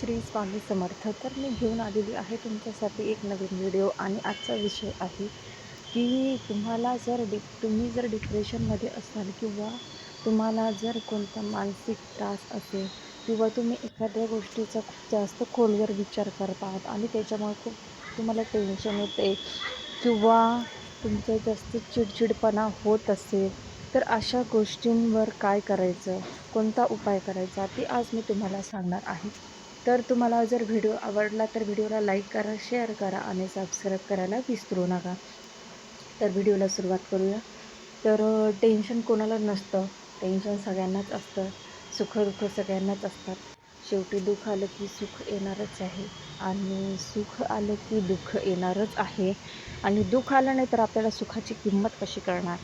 श्री स्वामी समर्थ. तर मी घेऊन आलेली आहे तुमच्यासाठी एक नवीन व्हिडिओ आणि आजचा विषय आहे की तुम्हाला जर डि तुम्ही जर डिप्रेशनमध्ये असाल किंवा तुम्हाला जर कोणता मानसिक त्रास असेल किंवा तुम्ही एखाद्या गोष्टीचा खूप जास्त खोलवर विचार करत आहात आणि त्याच्यामुळे खूप तुम्हाला टेन्शन येते किंवा तुमचं जास्त चिडचिडपणा होत असेल तर अशा गोष्टींवर काय करायचं? कोणता उपाय करायचा? ते आज मी तुम्हाला सांगणार आहे. तर तुम्हाला जर व्हिडिओ आवडला तर व्हिडिओला लाईक करा शेअर करा आणि सबस्क्राईब करायला विसरू नका. तर व्हिडिओला सुरुवात करूया. तर टेन्शन कोणाला नसतं. टेन्शन सगळ्यांनाच असतं. सुखदुःख सगळ्यांनाच असतात. शेवटी दुःख आलं की सुख येणारच आहे आणि सुख आलं की दुःख येणारच आहे. आणि दुःख आलं नाही तर आपल्याला सुखाची किंमत कशी करणार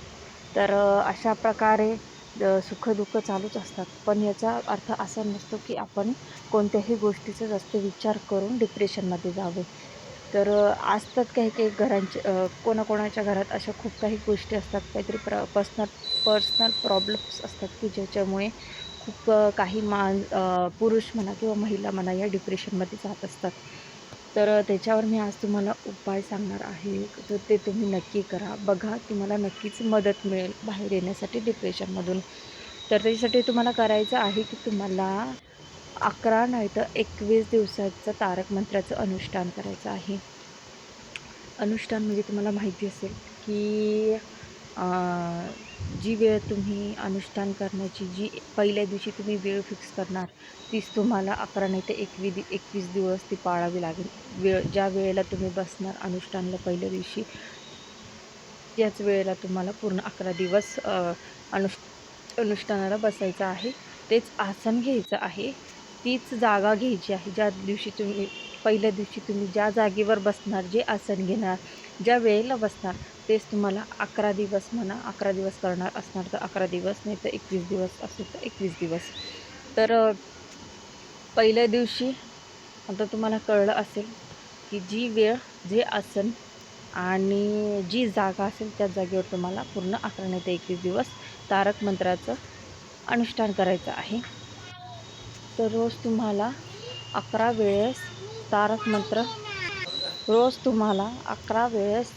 तर अशा प्रकारे सुखदुःख चालूच असतात. पण याचा अर्थ असा नसतो की आपण कोणत्याही गोष्टीचा जास्त विचार करून डिप्रेशनमध्ये जावे. तर असतात काही काही घरांचे कोणाकोणाच्या घरात अशा खूप काही गोष्टी असतात. काहीतरी प्र पर्सनल पर्सनल प्रॉब्लेम्स असतात की ज्याच्यामुळे खूप काही मान पुरुष म्हणा किंवा महिला म्हणा या डिप्रेशनमध्ये जात असतात. तर त्याच्यावर मी आज तुम्हाला उपाय सांगणार आहे. तर ते तुम्ही नक्की करा. बघा तुम्हाला नक्कीच मदत मिळेल बाहेर येण्यासाठी डिप्रेशनमधून. तर त्याच्यासाठी तुम्हाला करायचं आहे की तुम्हाला अकरा नाही तर एकवीस दिवसाचं तारक मंत्राचं अनुष्ठान करायचं आहे. अनुष्ठान म्हणजे तुम्हाला माहिती असेल की जी वेळ तुम्ही अनुष्ठान करण्याची जी पहिल्या दिवशी तुम्ही वेळ फिक्स करणार तीच तुम्हाला अकरा नाही तर एकवी दि एकवीस दिवस ती पाळावी लागेल. वेळ ज्या वेळेला तुम्ही बसणार अनुष्ठानला पहिल्या दिवशी त्याच वेळेला तुम्हाला पूर्ण अकरा दिवस अनुष् अनुष्ठानाला बसायचं आहे. तेच आसन घ्यायचं आहे. तीच जागा घ्यायची आहे. ज्या दिवशी तुम्ही पहिल्या दिवशी तुम्ही ज्या जागेवर बसणार जे आसन घेणार ज्या वेळेला बसणार तेच तुम्हाला अकरा दिवस म्हणा अकरा दिवस करणार असणार तर अकरा दिवस नाही तर एकवीस दिवस असेल तर एकवीस दिवस. तर पहिल्या दिवशी आता तुम्हाला कळलं असेल की जी वेळ जे आसन आणि जी जागा असेल त्या जागेवर तुम्हाला पूर्ण अकरा नाही तर एकवीस दिवस तारक मंत्राचं अनुष्ठान करायचं आहे. तर रोज तुम्हाला अकरा वेळेस तारक मंत्र. रोज तुम्हाला अकरा वेळेस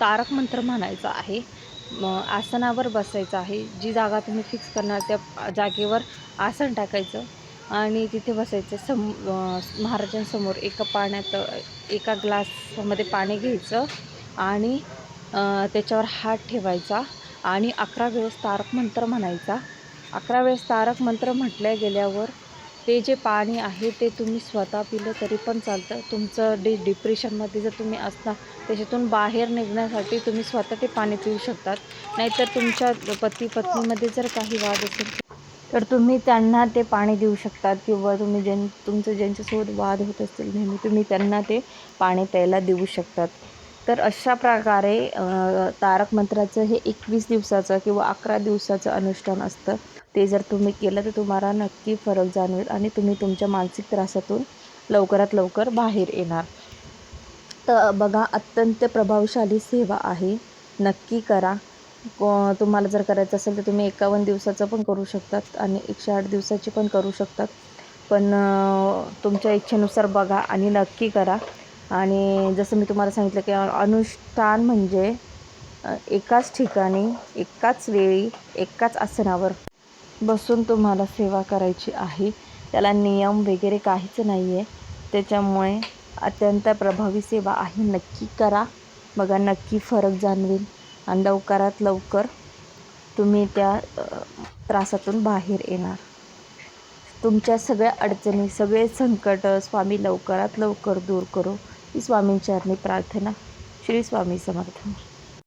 तारक मंत्र म्हणायचा आहे. आसनावर बसायचं आहे. जी जागा तुम्ही फिक्स करणार त्या जागेवर आसन टाकायचं आणि तिथे बसायचं. सम महाराजांसमोर एका पाण्यात एका ग्लासमध्ये पाणी घ्यायचं आणि त्याच्यावर हात ठेवायचा आणि अकरा वेळेस तारक मंत्र म्हणायचा. अकरा वेळेस तारक मंत्र म्हटल्या गेल्यावर ते जे पाणी आहे ते तुम्ही स्वतः पिलं तरी पण चालतं. तुमचं डि डिप्रेशनमध्ये जर तुम्ही असता त्याच्यातून बाहेर निघण्यासाठी तुम्ही स्वतः ते पाणी पिऊ शकतात. नाहीतर तुमच्या पती पत्नीमध्ये जर काही वाद असेल तर तुम्ही त्यांना ते पाणी देऊ शकतात किंवा तुम्ही ज्यां तुमचं ज्यांच्यासोबत वाद होत असतील नेहमी तुम्ही त्यांना ते पाणी प्यायला देऊ शकतात. तर अशा प्रकारे तारक मंत्राचं हे एकवीस दिवसाचं किंवा अकरा दिवसाचं अनुष्ठान असतं. ते जर तुम्ही केलं तर तुम्हाला नक्की फरक जाणवेल आणि तुम्ही तुमच्या मानसिक त्रासातून लवकरात लवकर बाहेर येणार. तर बघा अत्यंत प्रभावशाली सेवा आहे. नक्की करा. तुम्हाला जर करायचं असेल तर तुम्ही एकावन्न दिवसाचं पण करू शकतात आणि एकशे आठ दिवसाची पण करू शकतात. पण तुमच्या इच्छेनुसार बघा आणि नक्की करा. आणि जसं मी तुम्हाला सांगितलं की अनुष्ठान म्हणजे एकाच ठिकाणी एकाच वेळी एकाच आसनावर बसून तुम्हाला सेवा करायची आहे. त्याला नियम वगैरे काहीच नाही आहे त्याच्यामुळे अत्यंत प्रभावी सेवा आहे. नक्की करा. बघा नक्की फरक जाणवेल. आणि लवकरात लवकर तुम्ही त्या त्रासातून बाहेर येणार. तुमच्या सगळ्या अडचणी सगळे संकट स्वामी लवकरात लवकर दूर करो. ही स्वामींच्या प्रार्थना. श्री स्वामी समर्थ.